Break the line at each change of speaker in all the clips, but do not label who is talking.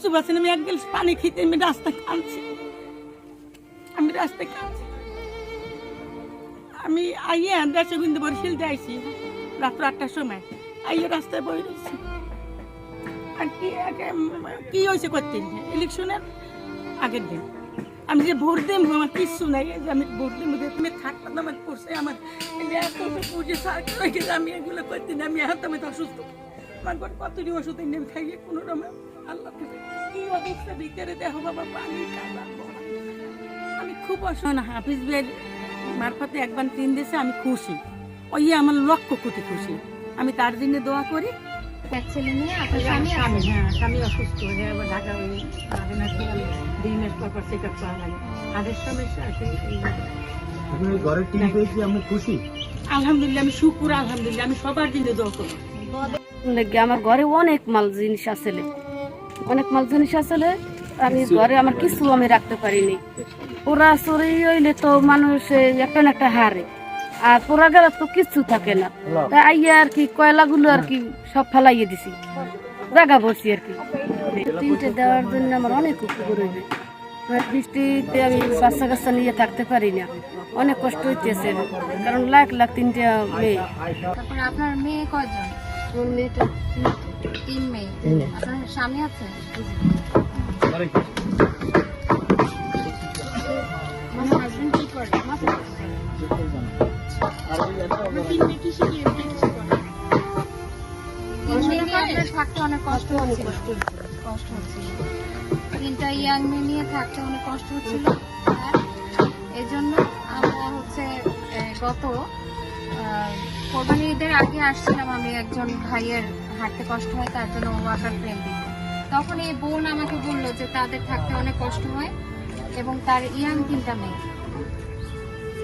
কিচ্ছু পাচ্ছি না আমি এক গ্লাস পানি খেতে আমি রাস্তায় কাঁদছি। আমি রাস্তায় কাঁদছি। আমি আইয়া দেশে কিন্তু বরিশালতে আইছি, রাত্র আটটার সময়। আইয়া রাস্তায় বই রয়েছি আর কি কি হয়েছে করতে? ইলেকশনের আগের দিন। আমি যে ভোট দিম আমার কিচ্ছু নাই। যে আমি ভোট যে তুমি থাকতাম আমার পড়ছে, আমার পুজো সার্কেল হয়ে গেছে আমি এগুলো করতে না আমি এখন আমি অসুস্থ। আমার কতটি ওষুধ এনে আমি খাইয়ে কোনো রকম আল্লাহ কি অবস্থা ভিতরে দেখো বাবা পানি কাদা আমি খুব হাফিজ ভাইয়ের মারফতে একবার তিন দিয়েছে আমি খুশি। ওই আমার লক্ষ কোটি খুশি। আমি তার জন্য দোয়া করি।
এক ছেলে নিয়ে আপনার স্বামী আছে?
হ্যাঁ স্বামী অসুস্থ। হয়ে আবার ঢাকা ওই আগে নাকি দুই মাস পর পর চেক আপ করা লাগে। হাড়ের সমস্যা আছে এই
আপনি এই ঘরের টিভি পেয়েছি আপনি খুশি।
আলহামদুলিল্লাহ আমি শুকুর আলহামদুলিল্লাহ। আমি সবার জন্য দোয়া করি।
আমার ঘরে অনেক মাল জিনিস আসলে অনেক মাল জিনিস আসলে আমি ঘরে আমার কিছু আমি রাখতে পারিনি। পোড়া চুরি হইলে তো মানুষ একটা না একটা হারে। আর পোড়া গেলে তো কিচ্ছু থাকে না। তাই আইয়া আর কি কয়লাগুলো আর কি সব ফেলাইয়ে দিছি। জায়গা বসছি আর কি। তিনটে দেওয়ার জন্য আমার অনেক উপকার হইবে। বৃষ্টিতে আমি বাচ্চা কাচ্চা নিয়ে থাকতে পারি না। অনেক কষ্ট হইতেছে। কারণ লাখ লাখ তিনটে মেয়ে।
তারপরে আপনার মেয়ে কয়জন?
আমার মেয়েটা
তিন মেয়ে। আপনার স্বামী আছে? মানে নিয়ে আপনার থাকতে অনেক কষ্ট হচ্ছিল। কষ্ট হচ্ছিল তিনটা ইয়াং মেয়ে নিয়ে থাকতে অনেক কষ্ট হচ্ছিল। আর এই জন্য আমরা হচ্ছে আহ, গত কোরবানি ঈদের আগে আসছিলাম আমি একজন ভাইয়ের, হাঁটতে কষ্ট হয়, তার জন্য ওয়াটার ফ্রেম দিতে তখন এই বোন আমাকে বলল যে তাদের থাকতে অনেক কষ্ট হয় এবং তার ইয়াং তিনটা মেয়ে।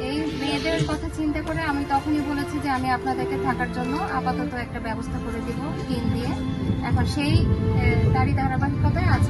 এই মেয়েদের কথা চিন্তা করে আমি তখনই বলেছি যে আমি আপনাদেরকে থাকার জন্য আপাতত একটা ব্যবস্থা করে দিব টিন দিয়ে। এখন সেই তারই ধারাবাহিকতায় আজকে